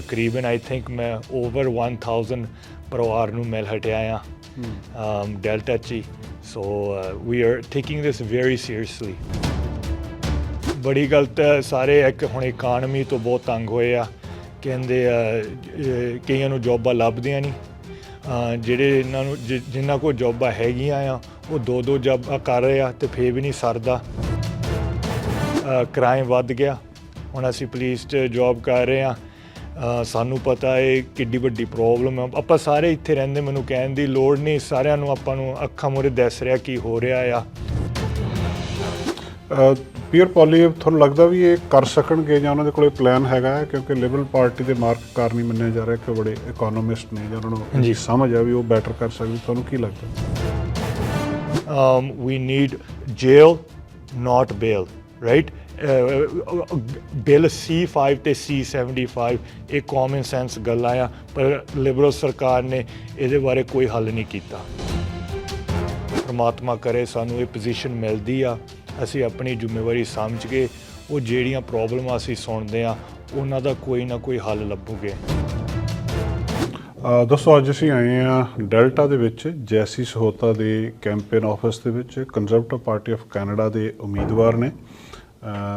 ਤਕਰੀਬਨ I think ਮੈਂ over 1000 ਪਰਿਵਾਰ ਨੂੰ ਮਿਲ ਹਟਿਆ ਆ ਡੈਲਟਾ ਚ so we are taking this very seriously ਬੜੀ ਗਲਤ ਸਾਰੇ ਇੱਕ ਹੁਣ ਇਕਾਨਮੀ ਤੋਂ ਬਹੁਤ ਤੰਗ ਹੋਏ ਆ। ਕਹਿੰਦੇ ਕਈਆਂ ਨੂੰ ਜੌਬਾਂ ਲੱਭਦੀਆਂ ਨਹੀਂ। ਜਿਹੜੇ ਇਹਨਾਂ ਨੂੰ ਜਿ- ਜਿਨ੍ਹਾਂ ਕੋਲ ਜੌਬਾਂ ਹੈਗੀਆਂ ਆ ਉਹ ਦੋ ਦੋ ਜੌਬਾਂ ਕਰ ਰਹੇ ਆ ਤੇ ਫੇਰ ਵੀ ਨਹੀਂ ਸਰਦਾ। ਕ੍ਰਾਈਮ ਵੱਧ ਗਿਆ। ਹੁਣ ਅਸੀਂ ਪੁਲਿਸ 'ਚ ਜੌਬ ਕਰ ਰਹੇ ਆ। ਸਾਨੂੰ ਪਤਾ ਹੈ ਕਿੱਡੀ ਵੱਡੀ ਪ੍ਰੋਬਲਮ ਹੈ ਆਪਾਂ ਸਾਰੇ ਇੱਥੇ ਰਹਿੰਦੇ ਮੈਨੂੰ ਕਹਿਣ ਦੀ ਲੋੜ ਨਹੀਂ। ਸਾਰਿਆਂ ਨੂੰ ਆਪਾਂ ਨੂੰ ਅੱਖਾਂ ਮੂਹਰੇ ਦਿਸ ਰਿਹਾ ਕੀ ਹੋ ਰਿਹਾ ਆ। ਪੀਅਰ ਪੋਲੀ ਤੁਹਾਨੂੰ ਲੱਗਦਾ ਵੀ ਇਹ ਕਰ ਸਕਣਗੇ ਜਾਂ ਉਹਨਾਂ ਦੇ ਕੋਲੇ ਪਲਾਨ ਹੈਗਾ ਕਿਉਂਕਿ ਲਿਬਰਲ ਪਾਰਟੀ ਦੇ ਮਾਰਕ ਕਾਰਨ ਹੀ ਮੰਨਿਆ ਜਾ ਰਿਹਾ ਕਿ ਬੜੇ ਇਕਨੋਮਿਸਟ ਨੇ ਜਾਂ ਉਹਨਾਂ ਨੂੰ। ਇਹ ਸਮਝ ਆ ਵੀ ਉਹ ਬੈਟਰ ਕਰ ਸਕਦੇ। ਤੁਹਾਨੂੰ ਕੀ ਲੱਗਦਾ? Um, we need jail, not bail, right? Uh, bill C5 ਤੇ C75 ਇਹ ਕਾਮਨ ਸੈਂਸ ਗੱਲਾਂ ਆ ਪਰ ਲਿਬਰਲ ਸਰਕਾਰ ਨੇ ਇਹਦੇ ਬਾਰੇ ਕੋਈ ਹੱਲ ਨਹੀਂ ਕੀਤਾ। ਪਰਮਾਤਮਾ ਕਰੇ ਸਾਨੂੰ ਇਹ ਪੋਜੀਸ਼ਨ ਮਿਲਦੀ ਆ ਅਸੀਂ ਆਪਣੀ ਜ਼ਿੰਮੇਵਾਰੀ ਸਮਝ ਕੇ ਉਹ ਜਿਹੜੀਆਂ ਪ੍ਰੋਬਲਮਾਂ ਅਸੀਂ ਸੁਣਦੇ ਆ ਉਹਨਾਂ ਦਾ ਕੋਈ ਨਾ ਕੋਈ ਹੱਲ ਲੱਭੂਗੇ। ਅ, ਦੋਸਤੋ ਅੱਜ ਅਸੀਂ ਆਏ ਆ ਡੈਲਟਾ ਦੇ ਵਿੱਚ ਜੈਸੀ ਸਹੋਤਾ ਦੇ ਕੈਂਪੇਨ ਆਫਿਸ ਦੇ ਵਿੱਚ ਕੰਜ਼ਰਵੇਟਿਵ ਪਾਰਟੀ ਆਫ ਕੈਨੇਡਾ ਦੇ ਉਮੀਦਵਾਰ ਨੇ।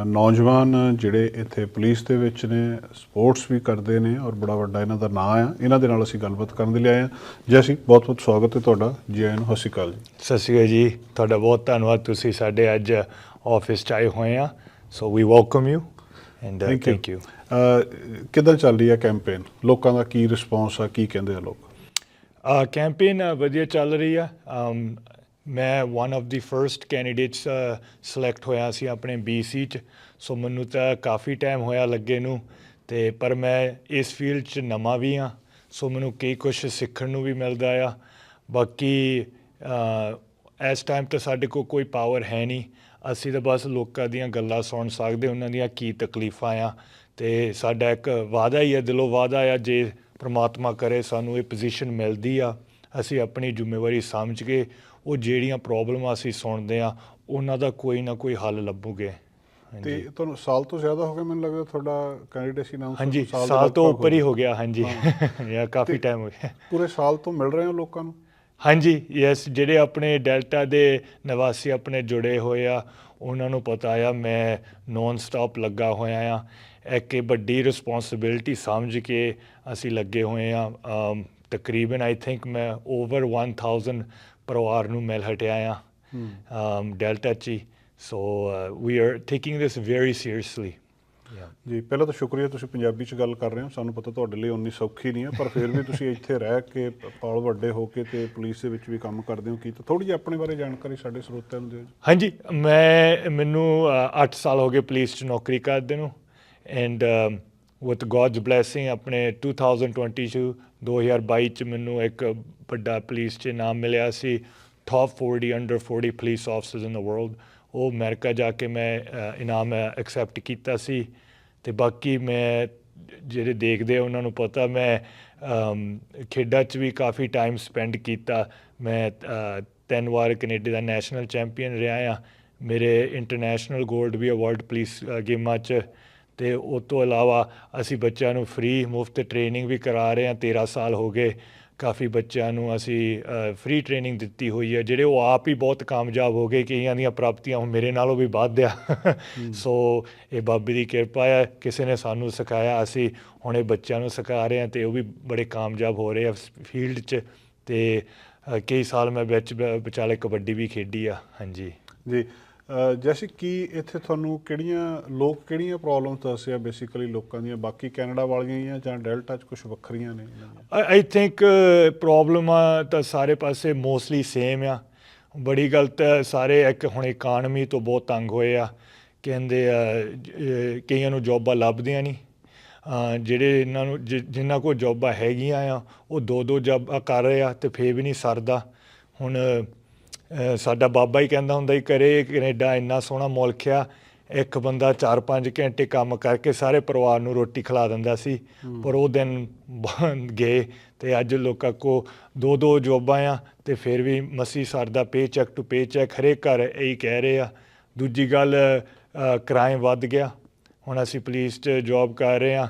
ਨੌਜਵਾਨ ਜਿਹੜੇ ਇੱਥੇ ਪੁਲਿਸ ਦੇ ਵਿੱਚ ਨੇ ਸਪੋਰਟਸ ਵੀ ਕਰਦੇ ਨੇ ਔਰ ਬੜਾ ਵੱਡਾ ਇਹਨਾਂ ਦਾ ਨਾਂ ਆ। ਇਹਨਾਂ ਦੇ ਨਾਲ ਅਸੀਂ ਗੱਲਬਾਤ ਕਰਨ ਦੇ ਲਈ ਆਏ ਆ ਜੈਸੀ ਬਹੁਤ ਬਹੁਤ ਸਵਾਗਤ ਹੈ ਤੁਹਾਡਾ। ਜੀ ਆਇਆਂ ਨੂੰ ਸਤਿ ਸ਼੍ਰੀ ਅਕਾਲ ਜੀ। ਸਤਿ ਸ਼੍ਰੀ ਅਕਾਲ ਜੀ। ਤੁਹਾਡਾ ਬਹੁਤ ਧੰਨਵਾਦ। ਤੁਸੀਂ ਸਾਡੇ ਅੱਜ ਆਫਿਸ 'ਚ ਆਏ ਹੋਏ ਆ। So we welcome you and thank you uh, ਕਿੱਦਾਂ ਚੱਲ ਰਹੀ ਹੈ ਕੈਂਪੇਨ ਲੋਕਾਂ ਦਾ ਕੀ ਰਿਸਪੌਂਸ ਆ? ਕੀ ਕਹਿੰਦੇ ਆ ਲੋਕ? ਕੈਂਪੇਨ ਵਧੀਆ ਚੱਲ ਰਹੀ ਆ। ਮੈਂ one of the first candidates select ਹੋਇਆ ਸੀ ਆਪਣੇ BC ਚ। ਸੋ ਮੈਨੂੰ ਤਾਂ ਕਾਫੀ ਟਾਈਮ ਹੋਇਆ ਲੱਗੇ ਨੂੰ। ਤੇ ਪਰ ਮੈਂ ਇਸ ਫੀਲਡ ਚ ਨਵਾਂ ਵੀ ਆ ਸੋ ਮੈਨੂੰ ਕਈ ਕੁਝ ਸਿੱਖਣ ਨੂੰ ਵੀ ਮਿਲਦਾ ਆ। ਬਾਕੀ ਇਸ ਟਾਈਮ ਤੇ ਸਾਡੇ ਕੋਲ ਕੋਈ ਪਾਵਰ ਹੈ ਨਹੀਂ। ਅਸੀਂ ਤਾਂ ਬਸ ਲੋਕਾਂ ਦੀਆਂ ਗੱਲਾਂ ਸੁਣ ਸਕਦੇ, ਉਹਨਾਂ ਦੀਆਂ ਕੀ ਤਕਲੀਫਾਂ ਆ। ਤੇ ਸਾਡਾ ਇੱਕ ਵਾਅਦਾ ਹੀ ਹੈ ਦਿਲੋਂ ਵਾਅਦਾ ਆ, ਜੇ ਪ੍ਰਮਾਤਮਾ ਕਰੇ ਸਾਨੂੰ ਇਹ ਪੋਜੀਸ਼ਨ ਮਿਲਦੀ ਆ, ਅਸੀਂ ਆਪਣੀ ਜ਼ਿੰਮੇਵਾਰੀ ਸਮਝ ਕੇ ਉਹ ਜਿਹੜੀਆਂ ਪ੍ਰੋਬਲਮਾਂ ਅਸੀਂ ਸੁਣਦੇ ਆ ਉਹਨਾਂ ਦਾ ਕੋਈ ਨਾ ਕੋਈ ਹੱਲ ਲੱਭੂਗੇ। ਤੇ ਤੁਹਾਨੂੰ ਸਾਲ ਤੋਂ ਜ਼ਿਆਦਾ ਹੋ ਗਿਆ ਮੈਨੂੰ ਲੱਗਦਾ ਤੁਹਾਡਾ ਕੈਂਡੀਡੇਸੀ ਨਾਮ ਹਾਂਜੀ ਸਾਲ ਤੋਂ ਉੱਪਰ ਹੀ ਹੋ ਗਿਆ ਹਾਂਜੀ। ਯਾ ਕਾਫੀ ਟਾਈਮ ਹੋ ਗਿਆ। ਪੂਰੇ ਸਾਲ ਤੋਂ ਮਿਲ ਰਹੇ ਹੋ ਲੋਕਾਂ ਨੂੰ? ਹਾਂਜੀ ਯੈਸ ਜਿਹੜੇ ਆਪਣੇ ਡੈਲਟਾ ਦੇ ਨਿਵਾਸੀ ਆਪਣੇ ਜੁੜੇ ਹੋਏ ਆ ਉਹਨਾਂ ਨੂੰ ਪਤਾ ਆ ਮੈਂ ਨੌਨ ਸਟਾਪ ਲੱਗਾ ਹੋਇਆ ਆ। ਇੱਕ ਵੱਡੀ ਰਿਸਪੌਂਸਿਬਿਲਟੀ ਸਮਝ ਕੇ ਅਸੀਂ ਲੱਗੇ ਹੋਏ ਆ ਤਕਰੀਬਨ ਆਈ ਥਿੰਕ ਮੈਂ ਓਵਰ 1000 ਪਰਿਵਾਰ ਨੂੰ ਮਿਲ ਹਟਿਆ ਆ। ਡੈਲਟਾ ਚ so we are taking this very seriously ਜੀ ਪਹਿਲਾਂ ਤਾਂ ਸ਼ੁਕਰੀਆ ਤੁਸੀਂ ਪੰਜਾਬੀ ਚ ਗੱਲ ਕਰ ਰਹੇ ਹੋ। ਸਾਨੂੰ ਪਤਾ ਤੁਹਾਡੇ ਲਈ ਉਨੀ ਸੌਖੀ ਨਹੀਂ ਹੈ ਪਰ ਫਿਰ ਵੀ ਤੁਸੀਂ ਇੱਥੇ ਰਹਿ ਕੇ ਪਾਲ ਵੱਡੇ ਹੋ ਕੇ ਤੇ ਪੁਲਿਸ ਦੇ ਵਿੱਚ ਵੀ ਕੰਮ ਕਰਦੇ ਹੋ ਕੀ ਤਾਂ ਥੋੜੀ ਜਿਹੀ ਆਪਣੇ ਬਾਰੇ ਜਾਣਕਾਰੀ ਸਾਡੇ ਸਰੋਤਿਆਂ ਨੂੰ ਦਿਓ ਜੀ। ਹਾਂਜੀ ਮੈਂ ਮੈਨੂੰ 8 ਸਾਲ ਹੋ ਗਏ ਪੁਲਿਸ 'ਚ ਨੌਕਰੀ ਕਰਦੇ ਨੂੰ। ਐਂਡ ਵਿਦ ਗੋਡਸ ਬਲੇਸਿੰਗ ਆਪਣੇ 2020 ਚ 2022 ਚ ਮੈਨੂੰ ਇੱਕ ਵੱਡਾ ਪੁਲਿਸ 'ਚ ਨਾਮ ਮਿਲਿਆ ਸੀ। Top 40 under 40 police officers in the world ਉਹ ਅਮਰੀਕਾ ਜਾ ਕੇ ਮੈਂ ਇਨਾਮ ਐਕਸੈਪਟ ਕੀਤਾ ਸੀ। ਤੇ ਬਾਕੀ ਮੈਂ ਜਿਹੜੇ ਦੇਖਦੇ ਉਹਨਾਂ ਨੂੰ ਪਤਾ ਮੈਂ ਖੇਡਾਂ 'ਚ ਵੀ ਕਾਫੀ ਟਾਈਮ ਸਪੈਂਡ ਕੀਤਾ। ਮੈਂ ਤਿੰਨ ਵਾਰ ਕੈਨੇਡਾ ਦਾ ਨੈਸ਼ਨਲ ਚੈਂਪੀਅਨ ਰਿਹਾ ਆ। ਮੇਰੇ ਇੰਟਰਨੈਸ਼ਨਲ 골ਡ ਵੀ ਅਵਾਰਡ ਪੁਲਿਸ ਗੇਮਾਂ 'ਚ ਤੇ ਉਸ ਤੋਂ ਇਲਾਵਾ ਅਸੀਂ ਬੱਚਿਆਂ ਨੂੰ ਫ੍ਰੀ ਮੁਫਤ ਟ੍ਰੇਨਿੰਗ ਵੀ ਕਰਾ ਰਹੇ ਹਾਂ 13 ਸਾਲ ਹੋ ਗਏ। ਕਾਫੀ ਬੱਚਿਆਂ ਨੂੰ ਅਸੀਂ ਫ੍ਰੀ ਟ੍ਰੇਨਿੰਗ ਦਿੱਤੀ ਹੋਈ ਹੈ ਜਿਹੜੇ ਉਹ ਆਪ ਹੀ ਬਹੁਤ ਕਾਮਯਾਬ ਹੋ ਗਏ ਕਈਆਂ ਦੀਆਂ ਪ੍ਰਾਪਤੀਆਂ ਹੁਣ ਮੇਰੇ ਨਾਲੋਂ ਵੀ ਵੱਧ ਆ। ਸੋ ਇਹ ਬਾਬੇ ਦੀ ਕਿਰਪਾ ਹੈ ਕਿਸੇ ਨੇ ਸਾਨੂੰ ਸਿਖਾਇਆ ਅਸੀਂ ਹੁਣ ਇਹ ਬੱਚਿਆਂ ਨੂੰ ਸਿਖਾ ਰਹੇ ਹਾਂ ਤੇ ਉਹ ਵੀ ਬੜੇ ਕਾਮਯਾਬ ਹੋ ਰਹੇ ਆ ਫੀਲਡ 'ਚ ਤੇ ਕਈ ਸਾਲ ਮੈਂ ਵਿੱਚ ਵਿਚਾਲੇ ਕਬੱਡੀ ਵੀ ਖੇਡੀ ਆ। ਹਾਂਜੀ। ਜੀ ਜੈਸੇ ਕਿ ਇੱਥੇ ਤੁਹਾਨੂੰ ਕਿਹੜੀਆਂ ਲੋਕ ਕਿਹੜੀਆਂ ਪ੍ਰੋਬਲਮਸ ਦੱਸਿਆ ਬੇਸਿਕਲੀ ਲੋਕਾਂ ਦੀਆਂ? ਬਾਕੀ ਕੈਨੇਡਾ ਵਾਲੀਆਂ ਹੀ ਆ ਜਾਂ ਡੈਲਟਾ ਚ ਕੁਝ ਵੱਖਰੀਆਂ ਨੇ ਆਈ ਥਿੰਕ ਪ੍ਰੋਬਲਮਾਂ ਤਾਂ ਸਾਰੇ ਪਾਸੇ ਮੋਸਟਲੀ ਸੇਮ ਆ। ਬੜੀ ਗੱਲ ਤਾਂ ਸਾਰੇ ਇੱਕ ਹੁਣ ਇਕਾਨਮੀ ਤੋਂ ਬਹੁਤ ਤੰਗ ਹੋਏ ਆ। ਕਹਿੰਦੇ ਆ ਕਈਆਂ ਨੂੰ ਜੌਬਾਂ ਲੱਭਦੀਆਂ ਨਹੀਂ ਜਿਹੜੇ ਇਹਨਾਂ ਨੂੰ, ਜਿ- ਜਿਨ੍ਹਾਂ ਕੋਲ ਜੌਬਾਂ ਹੈਗੀਆਂ ਆ, ਉਹ ਦੋ ਦੋ ਜੌਬਾਂ ਕਰ ਰਹੇ ਆ ਤੇ ਫੇਰ ਵੀ ਨਹੀਂ ਸਰਦਾ। ਹੁਣ ਸਾਡਾ ਬਾਬਾ ਹੀ ਕਹਿੰਦਾ ਹੁੰਦਾ ਹੀ ਕਰੇ ਕੈਨੇਡਾ ਇੰਨਾ ਸੋਹਣਾ ਮੁਲਕ ਆ ਇੱਕ ਬੰਦਾ 4-5 ਘੰਟੇ ਕੰਮ ਕਰਕੇ ਸਾਰੇ ਪਰਿਵਾਰ ਨੂੰ ਰੋਟੀ ਖਿਲਾ ਦਿੰਦਾ ਸੀ। ਪਰ ਉਹ ਦਿਨ ਗਏ ਤੇ ਅੱਜ ਲੋਕਾਂ ਕੋ ਦੋ ਦੋ ਜੋਬਾਂ ਆ ਤੇ ਫਿਰ ਵੀ ਮਸੀ ਸਰਦਾ paycheck to paycheck ਹਰੇਕ ਘਰ ਇਹੀ ਕਹਿ ਰਹੇ ਆ। ਦੂਜੀ ਗੱਲ ਕ੍ਰਾਈਮ ਵੱਧ ਗਿਆ। ਹੁਣ ਅਸੀਂ ਪੁਲਿਸ 'ਚ ਜੌਬ ਕਰ ਰਹੇ ਆ।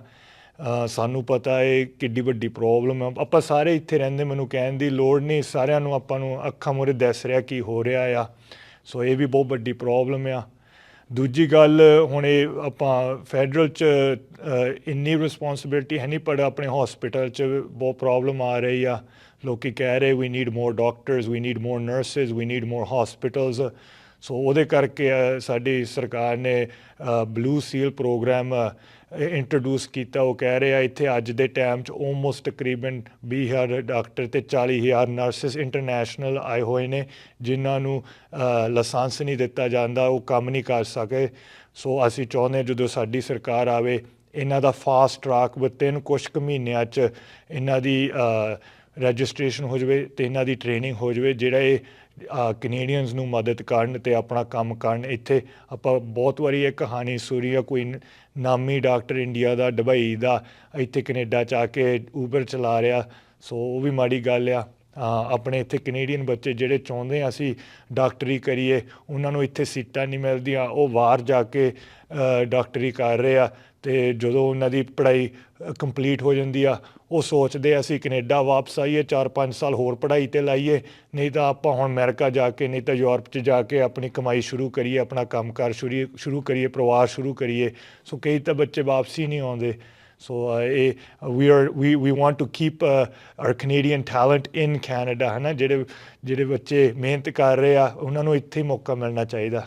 ਸਾਨੂੰ ਪਤਾ ਹੈ ਕਿੱਡੀ ਵੱਡੀ ਪ੍ਰੋਬਲਮ ਹੈ ਆਪਾਂ ਸਾਰੇ ਇੱਥੇ ਰਹਿੰਦੇ, ਮੈਨੂੰ ਕਹਿਣ ਦੀ ਲੋੜ ਨਹੀਂ। ਸਾਰਿਆਂ ਨੂੰ ਆਪਾਂ ਨੂੰ ਅੱਖਾਂ ਮੂਹਰੇ ਦਿਸ ਰਿਹਾ ਕੀ ਹੋ ਰਿਹਾ ਆ। ਸੋ ਇਹ ਵੀ ਬਹੁਤ ਵੱਡੀ ਪ੍ਰੋਬਲਮ ਆ। ਦੂਜੀ ਗੱਲ, ਹੁਣ ਇਹ ਆਪਾਂ ਫੈਡਰਲ ਚ ਇੰਨੀ ਰਿਸਪੌਂਸਿਬਿਲਟੀ ਹੈ ਨਹੀਂ, ਪਰ ਆਪਣੇ ਹਸਪੀਟਲ ਚ ਬਹੁਤ ਪ੍ਰੋਬਲਮ ਆ ਰਹੀ ਆ। ਲੋਕੀ ਕਹਿ ਰਹੇ we need more doctors we need more nurses we need more hospitals so ਉਹਦੇ ਕਰਕੇ ਸਾਡੀ ਸਰਕਾਰ ਨੇ ਬਲੂ ਸੀਲ ਪ੍ਰੋਗਰਾਮ ਇੰਟਰੋਡਿਊਸ ਕੀਤਾ, ਉਹ ਕਹਿ ਰਿਹਾ, ਇੱਥੇ ਅੱਜ ਦੇ ਟਾਈਮ 'ਚ ਆਲਮੋਸਟ ਤਕਰੀਬਨ 20000 ਡਾਕਟਰ ਤੇ 40000 ਨਰਸਿਸ ਇੰਟਰਨੈਸ਼ਨਲ ਆਏ ਹੋਏ ਨੇ, ਜਿਨ੍ਹਾਂ ਨੂੰ ਲਾਇਸੈਂਸ ਨਹੀਂ ਦਿੱਤਾ ਜਾਂਦਾ, ਉਹ ਕੰਮ ਨਹੀਂ ਕਰ ਸਕੇ। ਸੋ ਅਸੀਂ ਚਾਹੁੰਦੇ ਹਾਂ ਜਦੋਂ ਸਾਡੀ ਸਰਕਾਰ ਆਵੇ, ਇਹਨਾਂ ਦਾ ਫਾਸਟ ਟਰੈਕ ਵਿਤਿਨ ਕੁਝ ਕੁ ਮਹੀਨਿਆਂ 'ਚ ਇਹਨਾਂ ਦੀ ਰਜਿਸਟ੍ਰੇਸ਼ਨ ਹੋ ਜਾਵੇ ਤੇ ਇਹਨਾਂ ਦੀ ਟ੍ਰੇਨਿੰਗ ਹੋ ਜਾਵੇ, ਜਿਹੜਾ ਇਹ ਕੈਨੇਡੀਅਨਸ ਨੂੰ ਮਦਦ ਕਰਨ ਤੇ ਆਪਣਾ ਕੰਮ ਕਰਨ। ਇੱਥੇ ਆਪਾਂ ਬਹੁਤ ਵਾਰੀ ਇਹ ਕਹਾਣੀ ਸੁਣੀ ਆ, ਕੋਈ ਨਾਮੀ ਡਾਕਟਰ ਇੰਡੀਆ ਦਾ, ਦੁਬਈ ਦਾ, ਇੱਥੇ ਕੈਨੇਡਾ ਚ ਆ ਕੇ ਊਬਰ ਚਲਾ ਰਿਹਾ। ਸੋ ਉਹ ਵੀ ਮਾੜੀ ਗੱਲ ਆ। ਆਪਣੇ ਇੱਥੇ ਕੈਨੇਡੀਅਨ ਬੱਚੇ ਜਿਹੜੇ ਚਾਹੁੰਦੇ ਆ ਅਸੀਂ ਡਾਕਟਰੀ ਕਰੀਏ, ਉਹਨਾਂ ਨੂੰ ਇੱਥੇ ਸੀਟਾਂ ਨਹੀਂ ਮਿਲਦੀਆਂ, ਉਹ ਬਾਹਰ ਜਾ ਕੇ ਡਾਕਟਰੀ ਕਰ ਰਹੇ ਆ ਤੇ ਜਦੋਂ ਉਹਨਾਂ ਦੀ ਪੜ੍ਹਾਈ ਕੰਪਲੀਟ ਹੋ ਜਾਂਦੀ ਆ, ਉਹ ਸੋਚਦੇ ਆ ਅਸੀਂ ਕੈਨੇਡਾ ਵਾਪਸ ਆਈਏ 4-5 ਸਾਲ ਹੋਰ ਪੜ੍ਹਾਈ ਤੇ ਲਾਈਏ, ਨਹੀਂ ਤਾਂ ਆਪਾਂ ਹੁਣ ਅਮਰੀਕਾ ਜਾ ਕੇ, ਨਹੀਂ ਤਾਂ ਯੂਰਪ 'ਚ ਜਾ ਕੇ ਆਪਣੀ ਕਮਾਈ ਸ਼ੁਰੂ ਕਰੀਏ, ਆਪਣਾ ਕੰਮਕਾਰ ਸ਼ੁਰੂ ਸ਼ੁਰੂ ਕਰੀਏ, ਪਰਿਵਾਰ ਸ਼ੁਰੂ ਕਰੀਏ। ਸੋ ਕਈ ਤਾਂ ਬੱਚੇ ਵਾਪਸੀ ਨਹੀਂ ਆਉਂਦੇ। ਸੋ ਇਹ we are we we want to keep our Canadian talent in Canada ਹੈ ਨਾ ਜਿਹੜੇ ਜਿਹੜੇ ਬੱਚੇ ਮਿਹਨਤ ਕਰ ਰਹੇ ਆ ਉਹਨਾਂ ਨੂੰ ਇੱਥੇ ਮੌਕਾ ਮਿਲਣਾ ਚਾਹੀਦਾ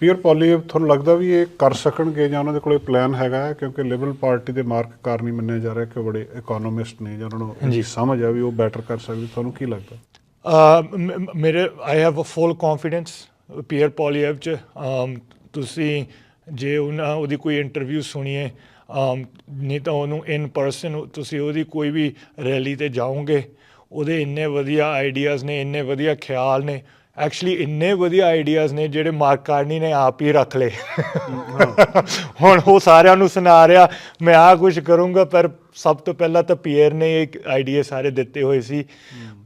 ਪੀਅਰ ਪੋਲੀਅਬ ਤੁਹਾਨੂੰ ਲੱਗਦਾ ਵੀ ਇਹ ਕਰ ਸਕਣਗੇ ਜਾਂ ਉਹਨਾਂ ਦੇ ਕੋਲੇ ਪਲਾਨ ਹੈਗਾ ਕਿਉਂਕਿ ਲਿਬਰਲ ਪਾਰਟੀ ਦੇ ਮਾਰਕ ਕਾਰਨ ਹੀ ਮੰਨਿਆ ਜਾ ਰਿਹਾ ਕਿ ਉਹ ਬੜੇ ਇਕਨੋਮਿਸਟ ਨੇ ਜਾਂ ਉਹਨਾਂ ਨੂੰ ਸਮਝ ਆ ਵੀ ਉਹ ਬੈਟਰ ਕਰ ਸਕਦੇ ਤੁਹਾਨੂੰ ਕੀ ਲੱਗਦਾ ਮੇਰੇ I have a full confidence Pierre Poilievre ਚ ਤੁਸੀਂ ਜੇ ਉਹਨਾਂ ਉਹਦੀ ਕੋਈ ਇੰਟਰਵਿਊ ਸੁਣੀਏ ਨਹੀਂ ਤਾਂ ਉਹਨੂੰ ਇਨ ਪਰਸਨ ਤੁਸੀਂ ਉਹਦੀ ਕੋਈ ਵੀ ਰੈਲੀ ਤੇ ਜਾਓਗੇ ਉਹਦੇ ਇੰਨੇ ਵਧੀਆ ਆਈਡੀਆਜ਼ ਨੇ ਇੰਨੇ ਵਧੀਆ ਖਿਆਲ ਨੇ ਐਕਚੁਅਲੀ ਇੰਨੇ ਵਧੀਆ ਆਈਡੀਆਜ਼ ਨੇ ਜਿਹੜੇ ਮਾਰਕ ਕਾਰਨੀ ਨੇ ਆਪ ਹੀ ਰੱਖ ਲਏ। ਹੁਣ ਉਹ ਸਾਰਿਆਂ ਨੂੰ ਸੁਣਾ ਰਿਹਾ ਮੈਂ ਆ ਕੁਝ ਕਰੂੰਗਾ ਪਰ ਸਭ ਤੋਂ ਪਹਿਲਾਂ ਤਾਂ ਪੀਅਰ ਨੇ ਇੱਕ ਆਈਡੀਆ ਸਾਰੇ ਦਿੱਤੇ ਹੋਏ ਸੀ।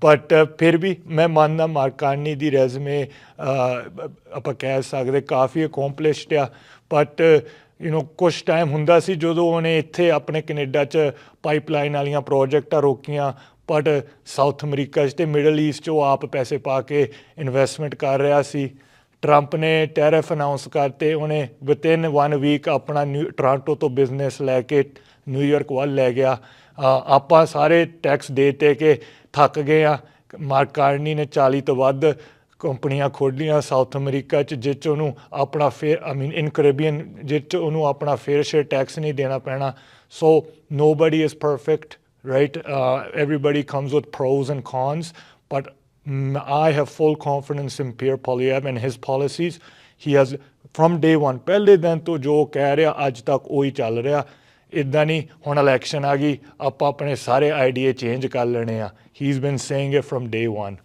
ਬਟ ਫਿਰ ਵੀ ਮੈਂ ਮੰਨਦਾ ਮਾਰਕ ਕਾਰਨੀ ਦੀ ਰੈਜ਼ਮੇ ਆਪਾਂ ਕਹਿ ਸਕਦੇ ਕਾਫੀ ਅਕੋਂਪਲਿਸ਼ਡ ਆ। ਬਟ ਯੂ نو ਕੁਝ ਟਾਈਮ ਹੁੰਦਾ ਸੀ ਜਦੋਂ ਉਹਨੇ ਇੱਥੇ ਆਪਣੇ ਕੈਨੇਡਾ 'ਚ ਪਾਈਪਲਾਈਨ ਵਾਲੀਆਂ ਪ੍ਰੋਜੈਕਟਾਂ ਰੋਕੀਆਂ ਬਟ ਸਾਊਥ ਅਮਰੀਕਾ 'ਚ ਤੇ ਮਿਡਲ ਈਸਟ 'ਚ ਉਹ ਆਪ ਪੈਸੇ ਪਾ ਕੇ ਇਨਵੈਸਟਮੈਂਟ ਕਰ ਰਿਹਾ ਸੀ। ਟਰੰਪ ਨੇ ਟੈਰਿਫ ਅਨਾਉਂਸ ਕਰਤੇ, ਉਹਨੇ ਵਿਤਿਨ 1 ਵੀਕ ਆਪਣਾ ਨਿਊ ਟੋਰਾਂਟੋ ਤੋਂ ਬਿਜ਼ਨਸ ਲੈ ਕੇ ਨਿਊਯਾਰਕ ਵੱਲ ਲੈ ਗਿਆ। ਆਪਾਂ ਸਾਰੇ ਟੈਕਸ ਦੇ ਦੇਤੇ ਕੇ ਥੱਕ ਗਏ ਆ। ਮਾਰਕ ਕਾਰਨੀ ਨੇ 40 ਤੋਂ ਵੱਧ ਕੰਪਨੀਆਂ ਖੋਲੀਆਂ ਸਾਊਥ ਅਮਰੀਕਾ ਚ ਜਿਸ 'ਚ ਉਹਨੂੰ ਆਪਣਾ ਫੇਅਰ ਆਈ ਮੀਨ ਇਨ ਕੈਰੇਬੀਅਨ ਜਿਸ 'ਚ ਉਹਨੂੰ ਆਪਣਾ ਫੇਅਰ ਸ਼ੇਅਰ ਟੈਕਸ ਨਹੀਂ ਦੇਣਾ ਪੈਣਾ। So nobody is perfect right uh, everybody with with pros and cons but mm, i have full confidence in pierre polyev and his policies. He has from day one ਪਹਿਲੇ ਦਿਨ ਤੋਂ ਜੋ ਕਹਿ ਰਿਹਾ ਅੱਜ ਤੱਕ ਉਹੀ ਚੱਲ ਰਿਹਾ। ਇਦਾਂ ਨਹੀਂ ਹੁਣ ਇਲੈਕਸ਼ਨ ਆ ਗਈ ਆਪਾਂ ਆਪਣੇ ਸਾਰੇ ਆਈਡੀਆ ਚੇਂਜ ਕਰ ਲੈਣੇ ਆ। He is been saying it from day 1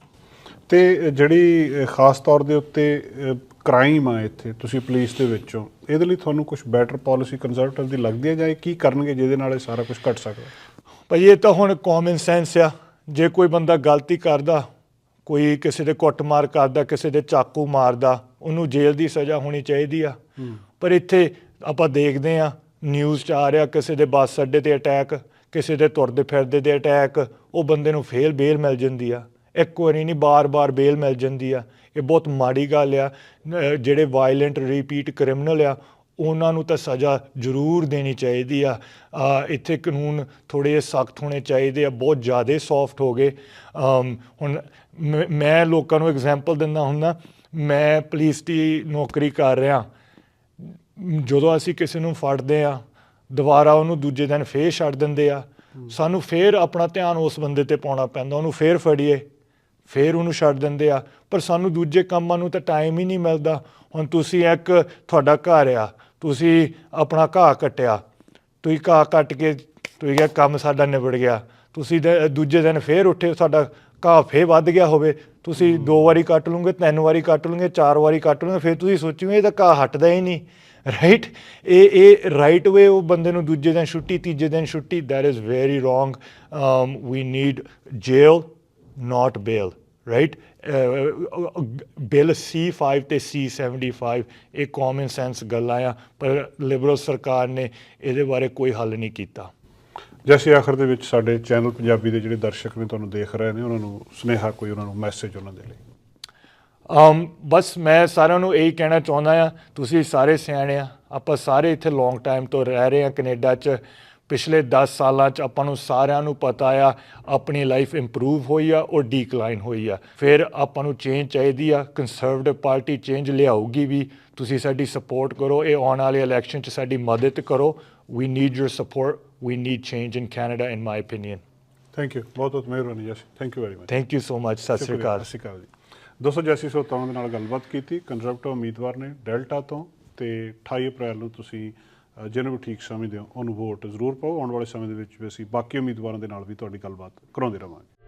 ਤੇ ਜਿਹੜੀ ਖਾਸ ਤੌਰ ਦੇ ਉੱਤੇ ਕ੍ਰਾਈਮ ਆ ਇੱਥੇ ਤੁਸੀਂ ਪੁਲਿਸ ਦੇ ਵਿੱਚੋਂ ਇਹਦੇ ਲਈ ਤੁਹਾਨੂੰ ਕੁਝ ਬੈਟਰ ਪਾਲਿਸੀ ਕੰਜ਼ਰਵੇਟਿਵ ਦੀ ਲੱਗਦੀ ਹੈ ਜਾਂ ਇਹ ਕੀ ਕਰਨਗੇ ਜਿਹਦੇ ਨਾਲ ਇਹ ਸਾਰਾ ਕੁਝ ਘਟ ਸਕਦਾ? ਭਾਈ ਇਹ ਤਾਂ ਹੁਣ ਕਾਮਨ ਸੈਂਸ ਆ। ਜੇ ਕੋਈ ਬੰਦਾ ਗਲਤੀ ਕਰਦਾ ਕੋਈ ਕਿਸੇ ਦੇ ਕੁੱਟਮਾਰ ਕਰਦਾ ਕਿਸੇ ਦੇ ਚਾਕੂ ਮਾਰਦਾ ਉਹਨੂੰ ਜੇਲ੍ਹ ਦੀ ਸਜ਼ਾ ਹੋਣੀ ਚਾਹੀਦੀ ਆ। ਪਰ ਇੱਥੇ ਆਪਾਂ ਦੇਖਦੇ ਆ ਨਿਊਜ਼ 'ਚ ਆ ਰਿਹਾ ਕਿਸੇ ਦੇ ਬੱਸ ਅੱਡੇ ਤੇ ਅਟੈਕ ਕਿਸੇ ਦੇ ਤੁਰਦੇ ਫਿਰਦੇ ਦੇ ਅਟੈਕ ਉਹ ਬੰਦੇ ਨੂੰ ਫੇਲ ਬੇਲ ਮਿਲ ਜਾਂਦੀ ਆ। ਇੱਕ ਵਾਰੀ ਨਹੀਂ ਬਾਰ-ਬਾਰ ਬੇਲ ਮਿਲ ਜਾਂਦੀ ਆ। ਇਹ ਬਹੁਤ ਮਾੜੀ ਗੱਲ ਆ। ਜਿਹੜੇ ਵਾਇਲੈਂਟ ਰਿਪੀਟ ਕ੍ਰਿਮੀਨਲ ਆ ਉਹਨਾਂ ਨੂੰ ਤਾਂ ਸਜ਼ਾ ਜ਼ਰੂਰ ਦੇਣੀ ਚਾਹੀਦੀ ਆ। ਇੱਥੇ ਕਾਨੂੰਨ ਥੋੜੇ ਸਖਤ ਹੋਣੇ ਚਾਹੀਦੇ ਆ ਬਹੁਤ ਜ਼ਿਆਦਾ ਸੌਫਟ ਹੋ ਗਏ। ਹੁਣ ਮ- ਮੈਂ ਲੋਕਾਂ ਨੂੰ ਐਗਜ਼ਾਮਪਲ ਦਿੰਦਾ ਹੁੰਦਾ ਮੈਂ ਪੁਲਿਸ ਦੀ ਨੌਕਰੀ ਕਰ ਰਿਹਾ। ਜਦੋਂ ਅਸੀਂ ਕਿਸੇ ਨੂੰ ਫੜਦੇ ਆ ਦੁਬਾਰਾ ਉਹਨੂੰ ਦੂਜੇ ਦਿਨ ਫੇਰ ਛੱਡ ਦਿੰਦੇ ਆ। ਸਾਨੂੰ ਫੇਰ ਆਪਣਾ ਧਿਆਨ ਉਸ ਬੰਦੇ ਤੇ ਪਾਉਣਾ ਪੈਂਦਾ ਉਹਨੂੰ ਫੇਰ ਫੜੀਏ। ਫੇਰ ਉਹਨੂੰ ਛੱਡ ਦਿੰਦੇ ਆ। ਪਰ ਸਾਨੂੰ ਦੂਜੇ ਕੰਮਾਂ ਨੂੰ ਤਾਂ ਟਾਈਮ ਹੀ ਨਹੀਂ ਮਿਲਦਾ। ਹੁਣ ਤੁਸੀਂ ਇੱਕ ਤੁਹਾਡਾ ਘਰ ਆ ਤੁਸੀਂ ਆਪਣਾ ਘਾਹ ਕੱਟਿਆ। ਤੁਸੀਂ ਘਾਹ ਕੱਟ ਕੇ ਤੁਸੀਂ ਕਿਹਾ ਕੰਮ ਸਾਡਾ ਨਿਬੜ ਗਿਆ। ਤੁਸੀਂ ਦ- ਦੂਜੇ ਦਿਨ ਫੇਰ ਉੱਠੇ ਸਾਡਾ ਘਾਹ ਫੇਰ ਵੱਧ ਗਿਆ ਹੋਵੇ। ਤੁਸੀਂ ਦੋ ਵਾਰੀ ਕੱਟ ਲਓਗੇ ਤਿੰਨ ਵਾਰੀ ਕੱਟ ਲਓਗੇ ਚਾਰ ਵਾਰੀ ਕੱਟ ਲਓਗੇ ਫਿਰ ਤੁਸੀਂ ਸੋਚੋਗੇ ਇਹ ਤਾਂ ਘਾਹ ਹਟਦਾ ਹੀ ਨਹੀਂ। ਰਾਈਟ ਇਹ ਇਹ ਰਾਈਟ ਵੇ ਉਹ ਬੰਦੇ ਨੂੰ ਦੂਜੇ ਦਿਨ ਛੁੱਟੀ ਤੀਜੇ ਦਿਨ ਛੁੱਟੀ that is very wrong. Um, we need jail not bail right bill C5 ਤੇ C75 ਇਹ ਕਾਮਨ ਸੈਂਸ ਗੱਲਾਂ ਆ ਪਰ ਲਿਬਰਲ ਸਰਕਾਰ ਨੇ ਇਹਦੇ ਬਾਰੇ ਕੋਈ ਹੱਲ ਨਹੀਂ ਕੀਤਾ। ਜੈਸੇ ਆਖਰ ਦੇ ਵਿੱਚ ਸਾਡੇ ਚੈਨਲ ਪੰਜਾਬੀ ਦੇ ਜਿਹੜੇ ਦਰਸ਼ਕ ਨੇ ਤੁਹਾਨੂੰ ਦੇਖ ਰਹੇ ਨੇ ਉਹਨਾਂ ਨੂੰ ਸੁਨੇਹਾ ਕੋਈ ਉਹਨਾਂ ਨੂੰ ਮੈਸੇਜ ਉਹਨਾਂ ਦੇ ਲਈ। um ਬਸ ਮੈਂ ਸਾਰਿਆਂ ਨੂੰ ਇਹੀ ਕਹਿਣਾ ਚਾਹੁੰਦਾ ਆ ਤੁਸੀਂ ਸਾਰੇ ਸਿਆਣੇ ਆ ਆਪਾਂ ਸਾਰੇ ਇੱਥੇ ਲੌਂਗ ਟਾਈਮ ਤੋਂ ਰਹਿ ਰਹੇ ਆ ਕੈਨੇਡਾ 'ਚ। ਪਿਛਲੇ 10 ਸਾਲਾਂ 'ਚ ਆਪਾਂ ਨੂੰ ਸਾਰਿਆਂ ਨੂੰ ਪਤਾ ਆ ਆਪਣੀ ਲਾਈਫ ਇੰਪਰੂਵ ਹੋਈ ਆ ਔਰ ਡੀਕਲਾਈਨ ਹੋਈ ਆ। ਫਿਰ ਆਪਾਂ ਨੂੰ ਚੇਂਜ ਚਾਹੀਦੀ ਆ ਕੰਸਰਵੇਟਿਵ ਪਾਰਟੀ ਚੇਂਜ ਲਿਆਊਗੀ ਵੀ ਤੁਸੀਂ ਸਾਡੀ ਸਪੋਰਟ ਕਰੋ ਇਹ ਆਉਣ ਵਾਲੇ ਇਲੈਕਸ਼ਨ 'ਚ ਸਾਡੀ ਮਦਦ ਕਰੋ। We need your support we need change in Canada in my opinion thank you ਬਹੁਤ ਬਹੁਤ ਮਿਹਰਬਾਨੀ Jessie thank you very much thank you so much ਸਤਿ ਸ਼੍ਰੀ ਅਕਾਲ। ਸਤਿ ਸ਼੍ਰੀ ਅਕਾਲ ਜੀ। ਦੋਸਤੋ ਜੈਸੀ ਸੋਤਾਵਾਂ ਦੇ ਨਾਲ ਗੱਲਬਾਤ ਕੀਤੀ ਕੰਜ਼ਰਵੇਟਿਵ ਉਮੀਦਵਾਰ ਨੇ ਡੈਲਟਾ ਤੋਂ ਤੇ 28 ਅਪ੍ਰੈਲ ਨੂੰ ਤੁਸੀਂ ਜਿਹਨੂੰ ਵੀ ਠੀਕ ਸਮਝਦੇ ਹੋ, ਉਹਨੂੰ ਵੋਟ ਜ਼ਰੂਰ ਪਾਓ। ਆਉਣ ਵਾਲੇ ਸਮੇਂ ਦੇ ਵਿੱਚ ਵੀ ਅਸੀਂ ਬਾਕੀ ਉਮੀਦਵਾਰਾਂ ਦੇ ਨਾਲ ਵੀ ਤੁਹਾਡੀ ਗੱਲਬਾਤ ਕਰਾਉਂਦੇ ਰਵਾਂਗੇ।